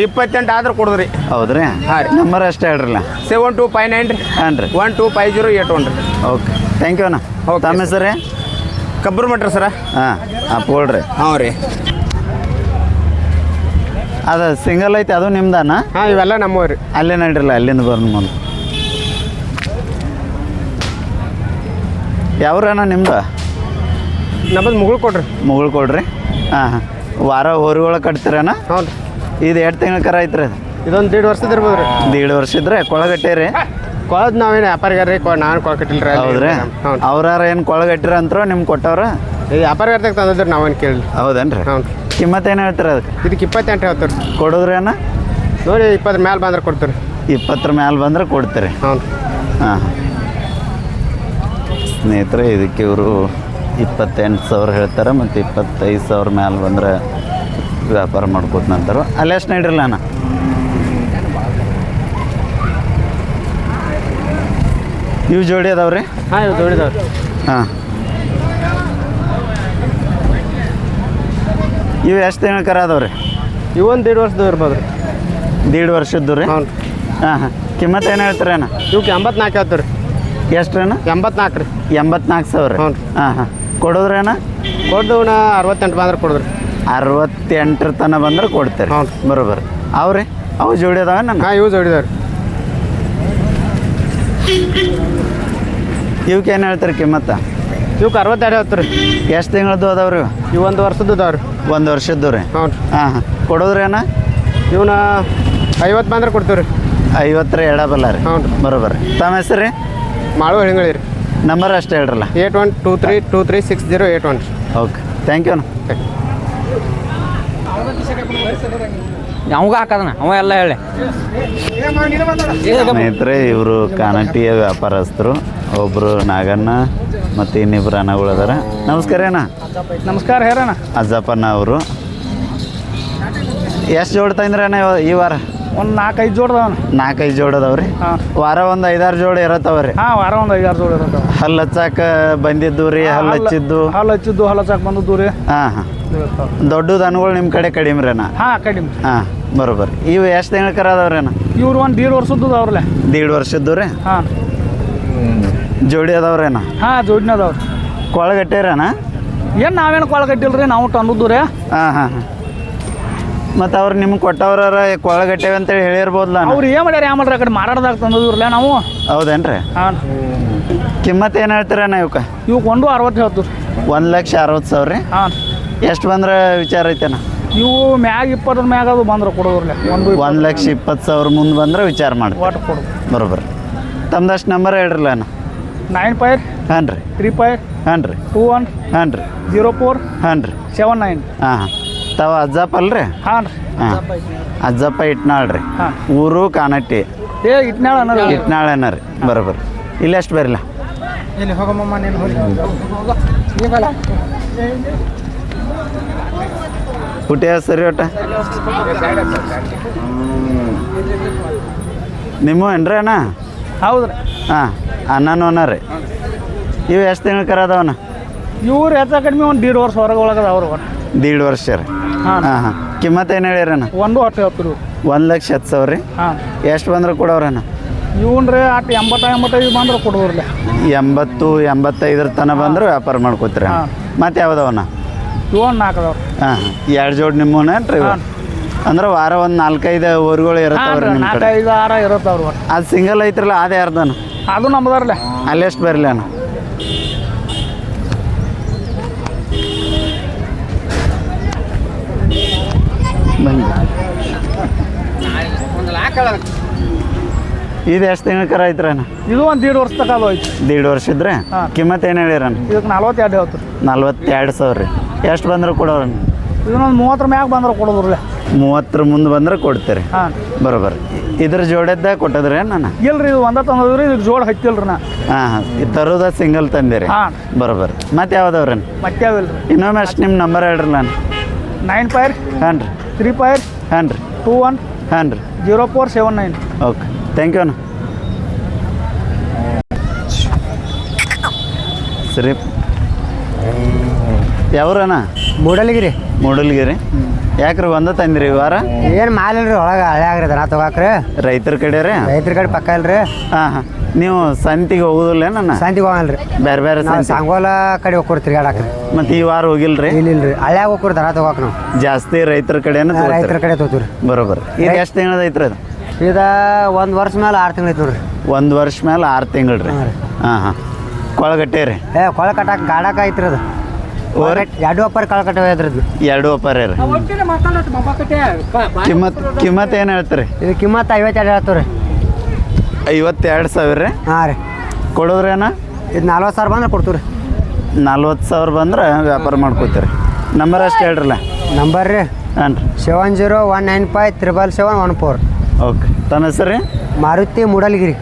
ಇಪ್ಪತ್ತೆಂಟು ಆದ್ರೆ ಕೊಡೋದ್ರಿ. ಹೌದ್ರಿ? ಹಾಂ ರೀ. ನಂಬರ್ ಅಷ್ಟೇ ಹೇಳ್ರಲ್ಲ? ಸೆವೆನ್ ಟು ಫೈವ್ ನೈನ್ ರೀ. ಹಾಂ ರೀ. One two five zero eight one ರೀ. ಓಕೆ. ಥ್ಯಾಂಕ್ ಯು ಅಣ್ಣ. ಹೌದು ತಮ್ಮ ಹೆಸರೇ ಕಬ್ಬರ್ ಮಟ್ರ ಸರ? ಹಾಂ ಹಾಂ ರೀ. ಹಾಂ ರೀ. ಅದು ಸಿಂಗಲ್ ಐತಿ ಅದು ನಿಮ್ದಾನ? ಹಾಂ ಇವೆಲ್ಲ ನಮ್ಮವ್ರಿ ಅಲ್ಲೇ ನಡ್ರಿಲ್ಲ ಅಲ್ಲಿಂದ ಬರ್ನ ಮುಂದೆ ಯಾವ್ರಣ್ಣ ನಿಮ್ದು? ನಮ್ಮದು ಮುಗುಳು ಕೊಡ್ರಿ ಮುಗುಳು ಕೊಡ್ರಿ ಹಾಂ ಹಾಂ. ವಾರ ಹೋರಿಗಳ ಕಟ್ತೀರಣ್ಣ ರೀ. ಇದು ಎರಡು ತಿಂಗಳ ಕರ ಐತ್ರಿ ಅದು? ಇದೊಂದು ದೀಡ್ ವರ್ಷದ ಇರ್ಬೋದು ರೀ. ದೀಡ್ ವರ್ಷ ಇದ್ರೆ ಕೊಳಗಟ್ಟೆ ರೀ. ಕೊಳದ್ ನಾವೇನು ವ್ಯಾಪಾರಿಗಾರ್ರಿ ಕೊ ನಾನು ಕೊಳಕಟ್ಟಿಲ್ರಿ ಹೌದ್ರಿ? ಹ್ಞೂ ಅವ್ರಾರ ಏನು ಕೊಳಗಟ್ಟಿರ ಅಂತ ನಿಮ್ಗೆ ಕೊಟ್ಟವ್ರ? ಇದು ವ್ಯಾಪಾರಿಗಾರ್ದಾಗ ತಂದದ್ರಿ ನಾವೇನು ಕೇಳಿ ಹೌದೇನ್ರಿ? ಹ್ಞೂ ರೀ ಕಿಮ್ಮತ್ತು ಏನು ಹೇಳ್ತೀರ ಅದಕ್ಕೆ? ಇದಕ್ಕೆ ಇಪ್ಪತ್ತೆಂಟು ಹೇಳ್ತಾರೆ ರೀ ಕೊಡೋದ್ರಿ ಅಣ್ಣ? ನೋಡಿ ಇಪ್ಪತ್ತರ ಮ್ಯಾಲೆ ಬಂದ್ರೆ ಕೊಡ್ತೀರಿ ಇಪ್ಪತ್ತರ ಮ್ಯಾಲೆ ಬಂದ್ರೆ ಕೊಡ್ತೀರಿ. ಹ್ಞೂ ಹಾಂ. ಸ್ನೇಹಿತರೆ ಇದಕ್ಕೆ ಇವರು ಇಪ್ಪತ್ತೆಂಟು ಸಾವಿರ ಹೇಳ್ತಾರೆ ಮತ್ತು ಇಪ್ಪತ್ತೈದು ಸಾವಿರ ಮ್ಯಾಲೆ ಬಂದ್ರೆ ವ್ಯಾಪಾರ ಮಾಡ್ಕೊತ ನಂತರ. ಅಲ್ಲಿ ಎಷ್ಟು ನೀಡಿರಲ್ಲ ಅಣ್ಣ? ಇವು ಜೋಡಿ ಅದಾವ್ರಿ? ಹಾಂ ಇವು ಜೋಡಿ ಅದಾವ್ರಿ. ಹಾಂ. ಇವು ಎಷ್ಟು ತಿಂಗಳ ಅದಾವ್ರಿ? ಇವೊಂದು ದೇಡ್ ವರ್ಷದ ಇರ್ಬೋದು ರೀ. ದೀಡ್ ವರ್ಷದ್ದು ರೀ? ಹ್ಞೂ ಹಾಂ ಹಾಂ. ಕಿಮ್ಮತ್ತು ಏನು ಹೇಳ್ತೀರಿ ಅಣ್ಣ? ಇವಕ್ಕೆ ಎಂಬತ್ನಾಲ್ಕು ಹೇಳ್ತೀವಿ ಎಷ್ಟು ರೀ ಅಣ್ಣ? ಎಂಬತ್ನಾಲ್ಕು ರೀ. ಎಂಬತ್ನಾಲ್ಕು ಸಾವಿರ ಹ್ಞೂ. ಹಾಂ ಹಾಂ. ಕೊಡೋದ್ರಿ ಅಣ್ಣ? ಕೊಡ್ದವನ ಅರವತ್ತೆಂಟು ಬಂದ್ರೆ ಕೊಡಿದ್ರಿ. ಅರವತ್ತೆಂಟರ ತನಕ ಬಂದ್ರೆ ಕೊಡ್ತೀರಿ. ಹ್ಞೂ. ಬರೋಬ್ಬರ ಅವ್ರಿ? ಅವು ಜೋಡಿ ಅದಾವೆ ನನ್ನ ಹಾಂ ಇವು ದೊಡ್ಡದವ್ರಿ ಇವಕ್ಕೆ ಏನು ಹೇಳ್ತೀರಿ ಕಿಮ್ಮತ್ತ? ಇವಕ್ಕೆ ಅರವತ್ತೆರಡು ರೀ ಎಷ್ಟು ತಿಂಗಳದ್ದು ಅದಾವ್ರಿ ಇವು? ಒಂದು ವರ್ಷದ್ದು ಅದಾವ್ರಿ. ಒಂದು ವರ್ಷದ್ದು ರೀ. ಹ್ಞೂ ಹಾಂ ಹಾಂ. ಕೊಡೋದ್ರೇನ ಇವನ ಇವನ್ನ ಐವತ್ತು ಬಂದ್ರೆ ಕೊಡ್ತೀವಿ ರೀ. ಐವತ್ತರ ಎಡಬಲ್ಲ ರೀ. ಹ್ಞೂ ರೀ. ಬರೋಬರ್ರಿ ತಮ್ಮ ಹೆಸರು ರೀ? ಮಾಳು ಹೆಂಗಳಿ ರೀ. ನಂಬರ್ ಅಷ್ಟೇ ಹೇಳ್ರಲ್ಲ? Eight one two three two three six zero eight one. Okay. Thank you ಅಣ್ಣ. ಅವಂಗ ಹಾಕದನ ಅವ ಎಲ್ಲ ಹೇಳಿ. ಸ್ನೇಹಿತರೆ ಇವರು ಕಾನಟಿಯ ವ್ಯಾಪಾರಸ್ಥರು. ಒಬ್ಬರು ನಾಗಣ್ಣ ಮತ್ತು ಇನ್ನಿಬ್ಬರು ಅಣ್ಣಗಳು ಅದಾರ ನಮಸ್ಕಾರ ಅಣ್ಣ. ನಮಸ್ಕಾರ ಹೇರಣ್ಣ. ಅಜ್ಜಪ್ಪಣ್ಣ ಅವರು. ಎಷ್ಟು ಜೋಡ್ ತಂದ್ರಿ ಅಣ್ಣ ಇವ- ಈ ವಾರ? ಒಂದು ನಾಲ್ಕೈದು ಜೋಡ್ದವನ ನಾಲ್ಕೈದು ಜೋಡ್ ಅದಾವ್ರಿ? ಹಾಂ. ವಾರ ಒಂದು ಐದಾರು ಜೋಡ್ ಇರತ್ತವ ರೀ ಹಾಂ ವಾರ ಒಂದು ಐದಾರು ಜೋಡಿ ಇರತ್ತ ಹಲ್ಲು ಹಚ್ಚಾಕ ಬಂದಿದ್ದು ರೀ ಹಲ್ಲು ಹಚ್ಚಿದ್ದು? ಹಾಲು ಹಚ್ಚಿದ್ದು ಹಾಲು ಹಚ್ಚಾಕ ಬಂದದ್ದು ರೀ. ಹಾಂ ಹಾಂ. ದೊಡ್ಡ ದನಗಳು ನಿಮ್ಮ ಕಡೆ ಕಡಿಮೆ ರೀ ಅಣ್ಣ? ಹಾಂ ಕಡಿಮೆ. ಹಾಂ ಬರೋಬ್ಬರಿ ಇವು ಎಷ್ಟು ತಿಂಗಳಕರ ಅದಾವ್ರಿ ಅಣ್ಣ? ಇವ್ರು ಒಂದು ದೀಡ್ ವರ್ಷದ್ದು ಅವ್ರಲ್ಲೇ ದೀಡ್ ವರ್ಷದ್ದು ರೀ? ಹಾಂ. ಜೋಡಿ ಅದಾವ್ರೇನ? ಹಾಂ ಜೋಡಿನ ಅದಾವ್ರಿ. ಕೊಳಗಟ್ಟೇರಣ್ಣ ಏನು ನಾವೇನು ಕೊಳಗಟ್ಟಿಲ್ಲ ಕಟ್ಟಿಲ್ರಿ ನಾವು ತಂದದ್ದು ರೀ ಹಾಂ ಹಾಂ ಹಾಂ. ಮತ್ತು ಅವ್ರು ನಿಮ್ಗೆ ಕೊಟ್ಟವ್ರ ಕೊಳಗಟ್ಟೇವೆ ಅಂತೇಳಿ ಹೇಳಿರ್ಬೋದಲ್ಲ ಅವ್ರು ಏನು ಮಾಡ್ಯಾರ ಯಾವ ಮಾಡ್ರಿ ಆ ಕಡೆ ಮಾರಾಟದಾಗ ತಂದದ್ರಲ್ಲ ನಾವು. ಹೌದೇನ್ರಿ? ಹಾಂ. ಕಿಮ್ಮತ್ ಏನು ಹೇಳ್ತೀರಣ್ಣ ಇವಕ್ಕೆ? ಇವಕ್ಕೆ ಒಂದು ಅರವತ್ತು ಹೇಳ್ತೀವಿ ಒಂದು ಲಕ್ಷ ಅರವತ್ತು ಸಾವಿರ ರೀ ಹಾಂ. ಎಷ್ಟು ಬಂದ್ರೆ ವಿಚಾರ ಐತೆನ? ಇವು ಮ್ಯಾಗ ಇಪ್ಪತ್ತರ ಮ್ಯಾಗ ಅದು ಬಂದ್ರೆ ಕೊಡೋದ್ರಲ್ಲ. ಒಂದು ಒಂದು ಲಕ್ಷ ಇಪ್ಪತ್ತು ಸಾವಿರ ಮುಂದೆ ಬಂದ್ರೆ ವಿಚಾರ ಮಾಡಿ ಕೊಡು. ಬರೋಬ್ಬರ ತಮ್ದಷ್ಟು ನಂಬರ್ ಹೇಳ್ರಲ್ಲ ಅಣ್ಣ? ನೈನ್ ಫೈವ್ ಹಾಂ ರೀ. ತ್ರೀ ಫೈವ್ ಹಾಂ ರೀ. ಟೂ ಒನ್ ಹಾಂ ರೀ. ಜೀರೋ ಫೋರ್ ಹಾಂ ರೀ. ಸೆವೆನ್ ನೈನ್ ಹಾಂ ಹಾಂ. ತಾವ ಅಜ್ಜಪ್ಪ ಅಲ್ರಿ? ಹಾಂ ರೀ. ಹಾಂ. ಅಜ್ಜಪ್ಪ ಇಟ್ನಾಳ್ ರೀ. ಊರು ಕಾನಟ್ಟಿ ಏ ಇಟ್ನಾಳ ಅನ್ನೋದು ಅನ್ನೋ ರೀ. ಬರೋಬ್ಬರ ಇಲ್ಲಿ ಎಷ್ಟು ಬರಲ್ಲ ಇಲ್ಲಿ ಹೋಗಮ್ಮ ನೀನು ಹೋಗಿ. ಪುಟಿ ಸರಿ ಒಟ್ಟ? ನಿಮ್ಮ ಏನ್ರಿ ಅಣ್ಣ ಹೌದು ರೀ ಹಾಂ. ಅನ್ನ ರೀ. ಇವು ಎಷ್ಟು ತಿಂಗಳು ಕರ ಅದಾವಣ್ಣ ಇವ್ರು ಹೆಚ್ಚ ಕಡಿಮೆ ಒಂದು ದೀಡ್ ವರ್ಷ ಹೊರಗೆ ಒಳಗದ ಅವ್ರು. ದೀಡ್ ವರ್ಷ ರೀ. ಹಾಂ. ಹಾಂ ಕಿಮ್ಮತ್ತು ಏನು ಹೇಳಿರಣ್ಣ ಒಂದು ಹೊಟ್ಟೆ ಹೇಳ್ತೀರಿ ಒಂದು ಲಕ್ಷ ಹತ್ತು ಸಾವಿರ ರೀ. ಹಾಂ. ಎಷ್ಟು ಬಂದ್ರೆ ಕೊಡೋರಣ್ಣ ಇವನ್ ರೀ ಅಟ್ ಎಂಬತ್ತ ಎಂಬತ್ತೈದು ಬಂದ್ರೆ ಕೊಡೋದ್ರಲ್ಲ ಎಂಬತ್ತು ಎಂಬತ್ತೈದರ ತನ ಬಂದ್ರೆ ವ್ಯಾಪಾರ ಮಾಡ್ಕೋತೀರಿ. ಮತ್ತೆ ಯಾವ್ದವನ ಇವನ್ ನಾಲ್ಕು ಹಾಂ ಎರಡು ಜೋಡಿ ನಿಮ್ಮನ ರೀ ಹಾಂ. ಅಂದ್ರೆ ವಾರ ಒಂದು ನಾಲ್ಕೈದು ಊರುಗಳು ಇರುತ್ತೆ ನಾಲ್ಕೈದು ಆರ ಇರುತ್ತೆ ಅವ್ರು ಅದು ಸಿಂಗಲ್ ಐತ್ರಲ್ಲ ಅದೇ ಯಾರ್ದನ ಅದು ನಮ್ದಾರಲ್ಲ ಅಲ್ಲಿ ಎಷ್ಟು ಬರಲಿ ಅಣ್ಣ? ಇದು ಎಷ್ಟು ತಿಂಗಳ ಕರ ಐತ್ರ ಇದು ಒಂದು ದೀಡ್ ವರ್ಷ ಕಾಲ ಹೋಯ್ತು. ದೀಡ್ ವರ್ಷ ಇದ್ರೆ? ಕಿಮ್ಮತ್ ಏನು ಹೇಳಿರಣ್ಣ ಇದಕ್ಕೆ ನಲ್ವತ್ತೆರಡು ಹೇಳ್ತು ನಲ್ವತ್ತೆರಡು ಸಾವಿರ ರೀ. ಎಷ್ಟು ಬಂದ್ರೆ ಕೊಡೋರಣ್ಣ ಇದನ್ನೊಂದು ಮೂವತ್ತರ ಮ್ಯಾಗ ಬಂದ್ರೆ ಕೊಡೋದ್ರಲ್ಲ. ಮೂವತ್ತರ ಮುಂದೆ ಬಂದ್ರೆ ಕೊಡ್ತೀರಿ. ಹಾಂ. ಬರೋಬ್ಬರ ಇದ್ರ ಜೋಡದ್ದ ಕೊಟ್ಟದ್ರಿ ನಾನು ಇಲ್ರಿ ಇದು ಒಂದ ತಂದದ್ರಿ ಇದು ಜೋಡ್ ಹಚ್ಚಿಲ್ರಿ ನಾ. ಹಾಂ ಹಾಂ. ಈ ತರೋದ ಸಿಂಗಲ್ ತಂದಿರಿ. ಹಾಂ. ಬರೋಬ್ಬರ ಮತ್ತೆ ಯಾವ್ದವ್ರಿ ಮತ್ತೆ ಅವಿಲ್ರಿ ಇನ್ನೊಮ್ಮೆ ಅಷ್ಟು ನಿಮ್ಮ ನಂಬರ್ ಹೇಳ್ರಿ ನಾನು. ನೈನ್ ಫೈರ್ ಹಾಂ ರೀ. ತ್ರೀ ಫೈರ್ ಹಾಂ ರೀ. ಟೂ ಒನ್ ಹಾಂ ರೀ. Zero four seven nine okay thank you ಅಣ್ಣ. ಸರಿ. ಯಾವ್ರಣ್ಣ? ಮೂಡಲಗಿರಿ. ಮೂಡಲ್ಗಿರಿ. ಯಾಕ್ರಿ ಒಂದ ತಂದಿರಿ ಈ ವಾರ? ಏನು ಮಾಲ್ ಇಲ್ರಿ ಒಳಗೆ ಹಳೆ ಆಗ್ರಿ ದನ ತಗೋಕ್ರಿ. ರೈತರ ಕಡೆ ರೀ ರೈತರ ಕಡೆ ಪಕ್ಕ ಇಲ್ರಿ. ಹಾಂ ಹಾಂ. ನೀವು ಸಂತಿಗೆ ಹೋಗುದಿಲ್ಲ ನನ್ನ ಸಂತಿಗೆ ಹೋಗಲ್ರಿ. ಬೇರೆ ಬೇರೆ ನಾವು ಸಂತಿ? ಸಂಗೋಲ ಕಡೆ ಹೋಗ್ಕೊಡ್ತೀರಿ ತಿರ್ಗಾಡಕ್ರಿ. ಮತ್ತು ಈ ವಾರ ಹೋಗಿಲ್ರಿ? ಇಲ್ಲ ಇಲ್ರಿ. ಹಳ್ಯಾಗ ಹೋಗ್ಕೊರಿ ದನ ತಗೋಕ್ ನಾವು. ಜಾಸ್ತಿ ರೈತರ ಕಡೆ ರೈತರ ಕಡೆ ತೋತೀವ್ರಿ ಬರೋಬ್ಬರ ಇದು ಎಷ್ಟು ತಿಂಗಳದ ಐತ್ರಿ ಅದು? ಇದ ಒಂದು ವರ್ಷ ಮೇಲೆ ಆರು ತಿಂಗಳು ಐತಿ ನೋಡ್ರಿ ಒಂದು ವರ್ಷ ಮೇಲೆ ಆರು ತಿಂಗಳು ರೀ? ಹಾಂ. ಹಾಂ ಕೊಳಗಟ್ಟೆ ರೀ? ಏ ಕೊಳ ಕಟ್ಟಾಕ ಗಾಡಕ ಐತ್ರಿ ಅದು. ಎರಡು ಅಪ್ಪರ್ ಕಾಳು ಕಟ್ಟವ ಅದ್ರದ್ದು ಅದು ಎರಡು ಅಪ್ಪರ್ ರೀ ಕಿಮ್ಮತ್ ಕಿಮ್ಮತ್ ಏನು ಹೇಳ್ತಾರೆ? ಇದು ಕಿಮ್ಮತ್ ಐವತ್ತೆರಡು ಹೇಳ್ತೀವಿ ರೀ ಐವತ್ತೆರಡು ಸಾವಿರ ರೀ? ಹಾಂ ರೀ. ಕೊಡೋದ್ರೇನ ಇದು ನಲ್ವತ್ತು ಸಾವಿರ ಬಂದ್ರೆ ಕೊಡ್ತೀವಿ ರೀ ನಲ್ವತ್ತು ಸಾವಿರ ಬಂದ್ರೆ ವ್ಯಾಪಾರ ಮಾಡ್ಕೋತೀರಿ. ನಂಬರ್ ಅಷ್ಟು ಹೇಳ್ರಲ್ಲ. ನಂಬರ್ ರೀ. ಹಾಂ ರೀ. Seven zero one nine five triple seven one four. Okay. ತನ್ನ ಹೆಸರು ರೀ? ಮಾರುತಿ ಮೂಡಲ್ಗಿರಿ.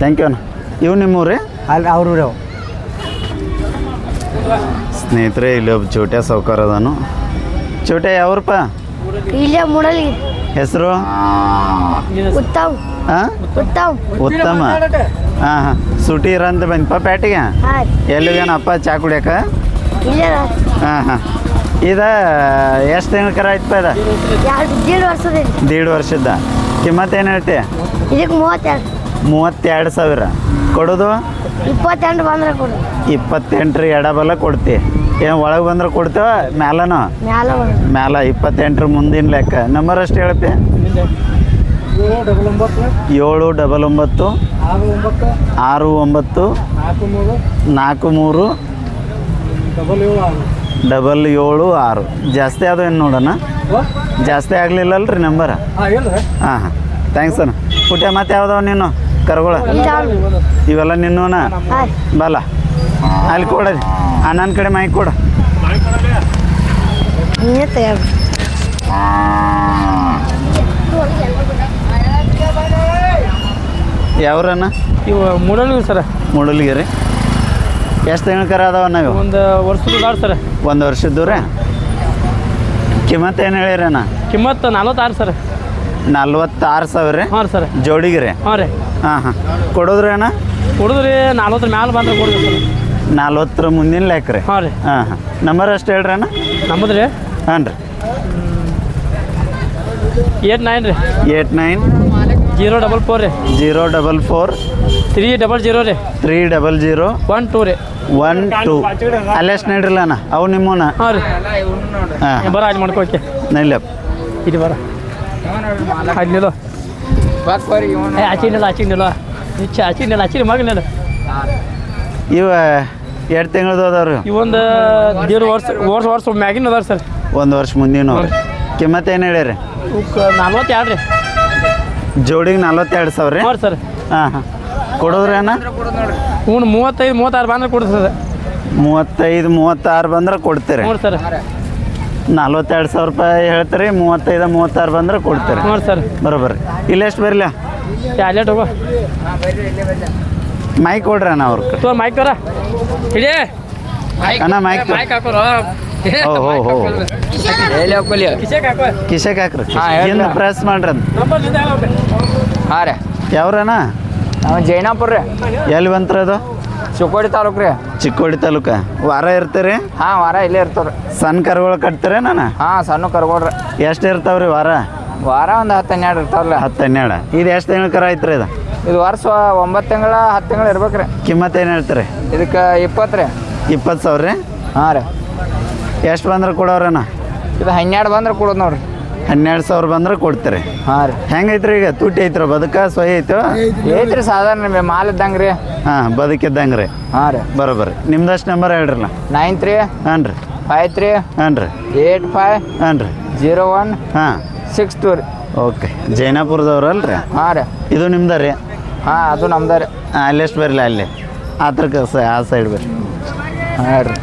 ಥ್ಯಾಂಕ್ ಯು ಅಣ್ಣ. ಇವು ನಿಮ್ಮೂರು ರೀ? ಅಲ್ಲಿ ಅವ್ರು ರೀ ಅವು. ಸ್ನೇಹಿತರೆ ಇಲ್ಲಿ ಒಬ್ಬ ಚೋಟ್ಯ ಸಾವ್ಕಾರ ಅದಾನು. ಚೋಟ್ಯ ಯಾವ್ರಪ್ಪ? ಇಲ್ಲೇ ಮೂಡಲಿ ಹೆಸರು? ಉತ್ತಮ್. ಹಾಂ ಉತ್ತಮ್. ಉತ್ತಮ. ಹಾಂ ಹಾಂ ಸುಟಿ ಇರಂತ ಬಂದಪ್ಪ ಪ್ಯಾಟಿಗೆ. ಎಲ್ಲಿಗೇನಪ್ಪ ಚಾ ಕುಡಿಯಕ? ಇಲ್ಲೇ ಹಾಂ ಹಾಂ ಇದ ಎಷ್ಟು ತಿಂಗಳ ಕರ ಆಯ್ತಪ್ಪ ಇದ? ಎರಡು ದೀಡ್ ವರ್ಷದ ದೀಡ್ ವರ್ಷದ ಕಿಮ್ಮತ್ತು ಏನು ಹೇಳ್ತಿ? ಇದಕ್ಕೆ ಮೂವತ್ತೆರಡು. ಮೂವತ್ತೆರಡು ಸಾವಿರ. ಕೊಡೋದು? ಇಪ್ಪತ್ತೆಂಟು ಬಂದ್ರೆ ಕೊಡು. ಇಪ್ಪತ್ತೆಂಟರ ಎಡಬಲ ಕೊಡ್ತಿ. ಏನು ಒಳಗೆ ಬಂದ್ರೆ ಕೊಡ್ತೇವ? ಮ್ಯಾಲನೋ? ಮ್ಯಾಲ ಇಪ್ಪತ್ತೆಂಟರ ಮ್ಯಾಲ ಇಪ್ಪತ್ತೆಂಟ್ರ ಮುಂದಿನ ಲೆಕ್ಕ. ನಂಬರ್ ಅಷ್ಟು ಹೇಳ್ತಿ? ಏಳು ಡಬಲ್ ಒಂಬತ್ತು. ಆರು ಒಂಬತ್ತು. ನಾಲ್ಕು ಮೂರು. ಡಬಲ್ ಏಳು ಆರು. ಜಾಸ್ತಿ ಅದು ಏನು ನೋಡೋಣ? ಜಾಸ್ತಿ ಆಗಲಿಲ್ಲಲ್ರಿ ನಂಬರ್ ಹಾಂ ಹಾಂ ಥ್ಯಾಂಕ್ಸ್ ಅಣ್ಣ. ಪುಟ್ಯ ಮತ್ತೆ ಯಾವ್ದವ ನೀನು? ಕರ್ಗೊಳ? ಇವೆಲ್ಲ ನಿನ್ನೋನ ಹಾಂ ಬಲ. ಅಲ್ಲಿ ಕೊಡಲಿ ನನ್ನ ಕಡೆ ಮೈ ಕೊಡು. ಯಾವ್ರಣ್ಣ ತಯಾರು. ಮೂಡಲ್ಗಿ ಇವು ಮೂಡಲಿ ರೀ. ಮೂಡಲ್ಗಿರಿ ಎಷ್ಟು ತಿಂಗಳ ಕರ ಅದಾವ ನಾವು ಒಂದು ವರ್ಷದ ಆರು ಸರ್. ಒಂದು ವರ್ಷದ್ದು ರೀ? ಕಿಮ್ಮತ್ತು ಏನು ಹೇಳಿರಣ್ಣ? ಕಿಮ್ಮತ್ತು ನಲ್ವತ್ತಾರು ಸರ್. ನಲ್ವತ್ತಾರು ಸಾವಿರ ರೀ. ಹಾಂ ಸರ್. ಜೋಡಿಗೆ ರೀ. ಹಾಂ ರೀ. ಹಾಂ ಹಾಂ. ಕೊಡೋದ್ರಿ ಅಣ್ಣ? ಕೊಡೋದ್ರಿ ನಲ್ವತ್ತರ ಮ್ಯಾಲೆ ಬಂದ್ರೆ ಕೊಡ್ರಿ ಸರ್. ನಲ್ವತ್ತರ ಮುಂದಿನ ಲೆಕ್ಕ ರೀ. ಹಾಂ ರೀ. ಹಾಂ ಹಾಂ. ನಂಬರ್ ಅಷ್ಟು ಹೇಳ್ರಿ ಅಣ್ಣ? ನಮ್ಮದು ರೀ ಹಾಂ ರೀ. ಏಟ್ ನೈನ್ ರೀ. Eight nine zero double four ರೀ. Zero double four three double zero ರೀ. Three double zero one two ರೀ. One two. ಅಲ್ಲೆಷ್ಟು ನಡ್ರಿಲ್ಲ ಅಣ್ಣ. ಅವು ನಿಮ್ಮನ ಹಾಂ ರೀ. ಹಾಂ ಬರ ಅಲ್ಲಿ ಮಾಡ್ಕೋಕೆ ನೈಲಪ್ಪ ಇದು ಬರ. ಅಲ್ಲಿಲ್ಲ ಏ ಆಚಿನಿಲ್ಲ ಆಚಿನಿಲ್ಲ ಹೆಚ್ಚು ಆಚಿನಿಲ್ಲ ಆಚಿನ ಮಗನಿಲ್ಲ. ಇವ ಎರಡು ತಿಂಗಳದು ಅದಾವ್ರಿ ಇವೊಂದು ದೇವ್ರ ವರ್ಷ ವರ್ಷ ವರ್ಷ ಮ್ಯಾಗಿನ ಅದಾರ ಸರ್. ಒಂದು ವರ್ಷ ಮುಂದಿನ. ಕಿಮ್ಮತ್ತು ಏನು ಹೇಳಿರಿ? ನಲ್ವತ್ತೆರಡು ರೀ. ಜೋಡಿಗೆ ನಲ್ವತ್ತೆರಡು ಸಾವಿರ ರೀ? ಸರ್. ಹಾಂ ಹಾಂ. ಕೊಡೋದ್ರಿ ಅಣ್ಣ? ಹ್ಞೂ ಮೂವತ್ತೈದು ಮೂವತ್ತಾರು ಬಂದ್ರೆ ಕೊಡ್ತದೆ ಮೂವತ್ತೈದು ಮೂವತ್ತಾರು ಬಂದ್ರೆ ಕೊಡ್ತೀರಿ. ಹ್ಞೂ ಸರ್. ನಲ್ವತ್ತೆರಡು ಸಾವಿರ ರೂಪಾಯಿ ಹೇಳ್ತೀರಿ ಮೂವತ್ತೈದು ಮೂವತ್ತಾರು ಬಂದ್ರೆ ಕೊಡ್ತೀರಿ. ನೋಡಿ ಸರ್ ಬರೋಬ್ಬರಿ. ಇಲ್ಲೆಷ್ಟು ಬರಲ್ಲ ಟ್ಯಾಲೆಟ್ ಹೋಗೋ. ಮೈಕ್ ಕೊಡ್ರಿ ಅಣ್ಣ ಅವ್ರ ತೋ ಮೈಕ್ ಹಿಡಿ. ಅಣ್ಣ ಮೈಕ್ ಮೈಕ್ ಹಾಕೋರು. ಓ ಹೋ ಹೋ ಹಾಕೋ. ಹಾಕ್ರಿ. ಹಾ, ಹೇಳ್ರಿ. ಹಿಂದೆ ಪ್ರೆಸ್ ಮಾಡ್ರಿ ಅಂತ ನಂಬರ್. ಹಾಂ ರೀ. ಯಾವ್ರಣ್ಣ? ನಾವು ಜೈನಾಪುರ ರೀ ಎಲ್ಲಿ ಬಂತ್ರ ಅದು? ಚಿಕ್ಕೋಡಿ ತಾಲೂಕು ರೀ. ಚಿಕ್ಕೋಡಿ ತಾಲೂಕ? ವಾರ ಇರ್ತೀರಿ? ಹಾಂ ವಾರ ಇಲ್ಲೇ ಇರ್ತಾವ್ರಿ. ಸಣ್ಣ ಕರುಗಳು ಕಟ್ತಾರೆ ನಾನು? ಹಾಂ ಸಣ್ಣ ಕರ್ಗೋಡ್ರಿ ಎಷ್ಟು ಇರ್ತಾವ್ರಿ ವಾರ? ವಾರ ಒಂದು ಹತ್ತು ಹನ್ನೆರಡು ಇರ್ತಾವ್ರಲ್ಲ. ಹತ್ತು ಹನ್ನೆರಡು. ಇದು ಎಷ್ಟು ತಿಂಗಳ ಕರ ಐತ್ರಿ ಇದು? ಇದು ವರ್ಷ ಒಂಬತ್ತು ತಿಂಗಳ ಹತ್ತು ತಿಂಗಳು ಇರ್ಬೇಕು ರೀ. ಕಿಮ್ಮತ್ತು ಏನು ಹೇಳ್ತೀರಿ? ಇದಕ್ಕೆ ಇಪ್ಪತ್ತು ರೀ. ಇಪ್ಪತ್ತು ಸಾವಿರ ರೀ? ಹಾಂ ರೀ. ಎಷ್ಟು ಬಂದ್ರೆ ಕೊಡೋರಣ್ಣ ಇದು ಹನ್ನೆರಡು ಬಂದ್ರೆ ಕೊಡೋದು ನೋಡ್ರಿ. ಹನ್ನೆರಡು ಸಾವಿರ ಬಂದ್ರೆ ಕೊಡ್ತೀರಿ. ಹಾಂ ರೀ. ಹೆಂಗೈತ್ರಿ ಈಗ? ತುಟ್ಟಿ ಐತ್ರ? ಬದುಕ ಸೊಯ್ ಐತೋ ಐತ್ರಿ ಸಾಧಾರಣ ರೀ ಮಾಲ್ ಇದ್ದಂಗೆ ರೀ. ಹಾಂ ಬದುಕಿದ್ದಂಗೆ ರೀ. ಹಾಂ ರೀ. ಬರೋಬ್ಬರಿ ನಿಮ್ದಷ್ಟು ನಂಬರ್ ಹೇಳ್ರಲ್ಲ? ನೈನ್ ತ್ರೀ ಹಾಂ ರೀ. ಫೈವ್ ತ್ರೀ ಹಾಂ ರೀ. ಏಟ್ ಫೈವ್ ಹಾಂ ರೀ. ಜೀರೋ ಒನ್ ಹಾಂ. ಸಿಕ್ಸ್ ಟು ರೀ. ಓಕೆ. ಜೈನಾಪುರದವ್ರು ಅಲ್ರಿ? ಹಾಂ ರೀ. ಇದು ನಿಮ್ದ ರೀ? ಹಾಂ ಅದು ನಮ್ದು ರೀ. ಹಾಂ ಅಲ್ಲೆಷ್ಟು ಬರಲಿ ಅಲ್ಲಿ. ಆ ಥರ ಆ ಸೈಡ್ ಬರ್ರಿ. ಹಾಂ ರೀ.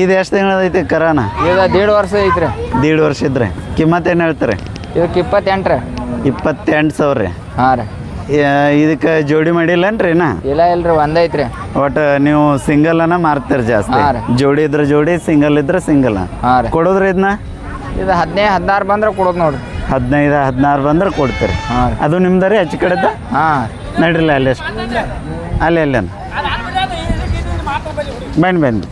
ಇದು ಎಷ್ಟು ತಿಂಗಳದೈತಿ ಕರಾನ? ಈಗ ದೇಡ್ ವರ್ಷ ಐತ್ರಿ. ದೀಡ್ ವರ್ಷ ಇದ್ರೆ. ಕಿಮ್ಮತ್ ಏನು ಹೇಳ್ತಾರೆ? ಇದಕ್ಕೆ ಇಪ್ಪತ್ತೆಂಟು ರೀ ಇಪ್ಪತ್ತೆಂಟು ಸಾವಿರ. ರೀ ಹಾಂ ರೀ. ಇದಕ್ಕೆ ಜೋಡಿ ಮಾಡಿಲ್ಲನ್ರಿ ನಾ ಇಲ್ಲ ಇಲ್ರಿ ಒಂದೈತ್ರಿ ಒಟ್ಟು ನೀವು ಸಿಂಗಲ್ ಅನ್ನ ಮಾರ್ತೀರಿ ಜಾಸ್ತಿ. ಹಾಂ ರೀ. ಜೋಡಿ ಇದ್ರೆ ಜೋಡಿ ಸಿಂಗಲ್ ಇದ್ರೆ ಸಿಂಗಲ್. ಹಾಂ ರೀ. ಕೊಡೋದ್ರಿ ಇದನ್ನ ಇದು ಹದಿನೈದು ಹದಿನಾರು ಬಂದ್ರೆ ಕೊಡೋದು ನೋಡ್ರಿ. ಹದಿನೈದು ಹದಿನಾರು ಬಂದ್ರೆ ಕೊಡ್ತೀರಿ. ಹಾಂ ರೀ. ಅದು ನಿಮ್ದು ರೀ ಹೆಚ್ಚು ಕಡೆದ? ಹಾಂ. ನಡ್ರಿಲ್ಲ ಅಲ್ಲಿ ಅಷ್ಟು. ಅಲ್ಲಿ ಅಲ್ಲೇನು? ಬನ್ನಿ ಬನ್ನಿ.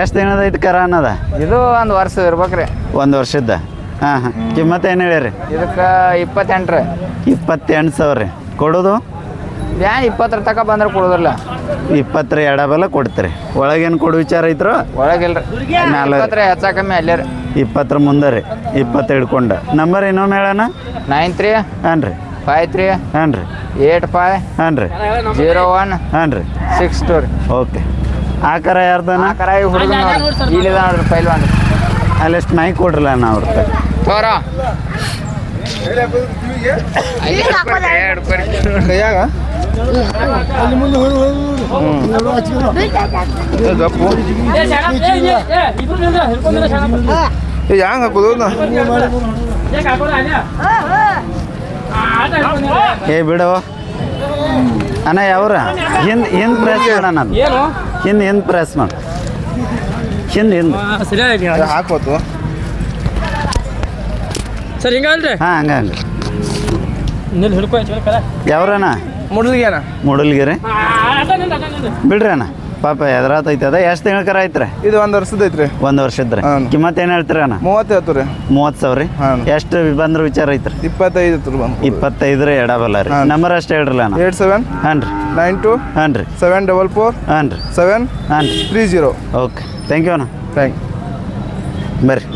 ಎಷ್ಟು ತಿಂಗಳದೈತಿ ಕರ ಅನ್ನದ? ಇದು ಒಂದು ವರ್ಷ ಇರ್ಬೇಕ್ರಿ. ಒಂದು ವರ್ಷದ ಹಾಂ ಹಾಂ. ಕಿಮ್ಮತ್ತು ಏನು ಹೇಳಿರಿ ಇದಕ್ಕೆ ಇಪ್ಪತ್ತೆಂಟು ರೀ ಇಪ್ಪತ್ತೆಂಟು ಸಾವಿರ. ರೀ ಕೊಡೋದು? ಏನ್ ಇಪ್ಪತ್ತರ ತಕ ಬಂದ್ರೆ ಕೊಡೋದಿಲ್ಲ. ಇಪ್ಪತ್ತರ ಎಡಬಲ ಕೊಡ್ತೀರಿ. ಒಳಗೇನು ಕೊಡು ವಿಚಾರ ಐತ್ರೋ? ಒಳಗಿಲ್ರಿ. ಇಲ್ರಿ ಇಪ್ಪತ್ತರ ಹೆಚ್ಚ ಕಮ್ಮಿ ಅಲ್ಲೇ ರೀ. ಇಪ್ಪತ್ತರ ಮುಂದೆ ರೀ. ಇಪ್ಪತ್ತು ಹಿಡ್ಕೊಂಡು ನಂಬರ್ ಇನ್ನೊಮ್ಮೆ ಹೇಳೋಣ ನೈನ್ ತ್ರೀ. ಹಾಂ ರೀ ಫೈವ್ ತ್ರೀ ಹಾಂ ರೀ. ಏಟ್ ಫೈವ್ ಹಾಂ ರೀ. ಜೀರೋ ಒನ್ ಹಾಂ ರೀ. ಸಿಕ್ಸ್ ಟು ರೀ. ಓಕೆ. ಆ ಕರ ಯಾರ್ದನ? ಆ ಕರ ಹುಡುಗ ನೋಡ್ರಿ. ಇಲ್ಲಿದ ನೋಡ್ರಿ ಪೈಲ್ವಾನ್. ಅಲ್ಲಿ ಎಷ್ಟು ಮೈ ಕೊಡ್ರಲ್ಲ ನಾ ಅವ್ರ ತೋರ. ಹೆಂಗೆ ಹಾಕೋದು ಏಕ್ ಹಾಕೋದು ಅಲ್ಲೇ? ಆ, ಆಟ ಹಿಡ್ಕೊಂಡಿರು. ಏ ಬಿಡು. ಅಣ್ಣ ಯಾವ್ರ? ಹಿಂದ್ ಹಿಂದ್ ಪ್ರೆಸ್ ಮಾಡೋಣ ಅದು ಏನು? ಹಿಂದ್ ಹಿಂದ್ ಪ್ರೆಸ್ ಮಾಡು. ಹಿಂದ್ ಹಿಂದ್. ಹಾಕೋತು ಸರ್ ಹಿಂಗಲ್ರಿ ಹಾಂ ಹಂಗ ಹಂಗ. ಯಾವ್ರಣ್ಣ? ಮುಡಲ್ಗೆ ಅಣ್ಣ ಮೂಡಲ್ಗಿರಿ ಬಿಡ್ರಿ ಅಣ್ಣ. ಪಾಪ ಎದುರಾತೈತೆ. ಅದ ಎಷ್ಟು ತಿಂಗಳ ಕರ ಐತ್ರಿ? ಇದು ಒಂದು ವರ್ಷದ ಐತ್ರಿ. ಒಂದು ವರ್ಷದ್ರಿ. ಹಾಂ. ಕಿಮ್ಮತ್ ಏನು ಹೇಳ್ತೀರ ಅಣ್ಣ? ಮೂವತ್ತು ಹೇಳ್ತು ರೀ. ಮೂವತ್ತು ಸಾವಿರ ರೀ? ಹಾಂ. ಎಷ್ಟು ಬಂದ್ರ ವಿಚಾರ ಐತ್ರಿ? ಇಪ್ಪತ್ತೈದು ಐತ್ರಿ ಬಂದು ಇಪ್ಪತ್ತೈದ್ರ ಎಡಬಲ್ಲ ರೀ ಹಾಂ. ನಂಬರ್ ಅಷ್ಟು ಹೇಳ್ರಲ್ಲ ಅಣ್ಣ? ಏಟ್ ಸೆವೆನ್ ಹಾಂ ರೀ. ನೈನ್ ಟು ಹಾಂ ರೀ. ಸೆವೆನ್ ಡಬಲ್ ಫೋರ್ ಹಾಂ ರೀ. ಸೆವೆನ್ ಹಾಂ ರೀ. Three zero. Okay thank you ಅಣ್ಣ. ಥ್ಯಾಂಕ್ ಬರ್ರಿ.